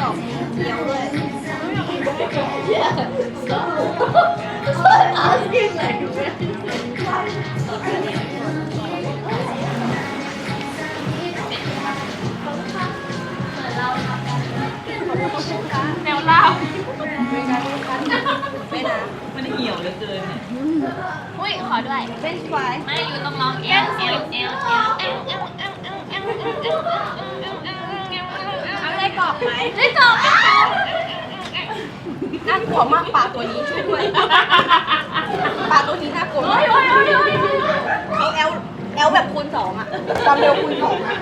กรอกมีเกี๊ยวด้วย asking like แนวลาวไม่นะมันเหี่ยวเหลือเกินเนี่ยอุ้ยขอด้วย เป็นฟรายไม่อยู่ต้องร้องเอลเอลเอล อะไรกรอบไหมไม่กรอบไม่กรอบน่ากลัวมากปลาตัวนี้ช่วยด้วยปลาตัวนี้น่ากลัวมากเขาแอลแอลแบบคูณสองอะความเร็วคูณสองอะ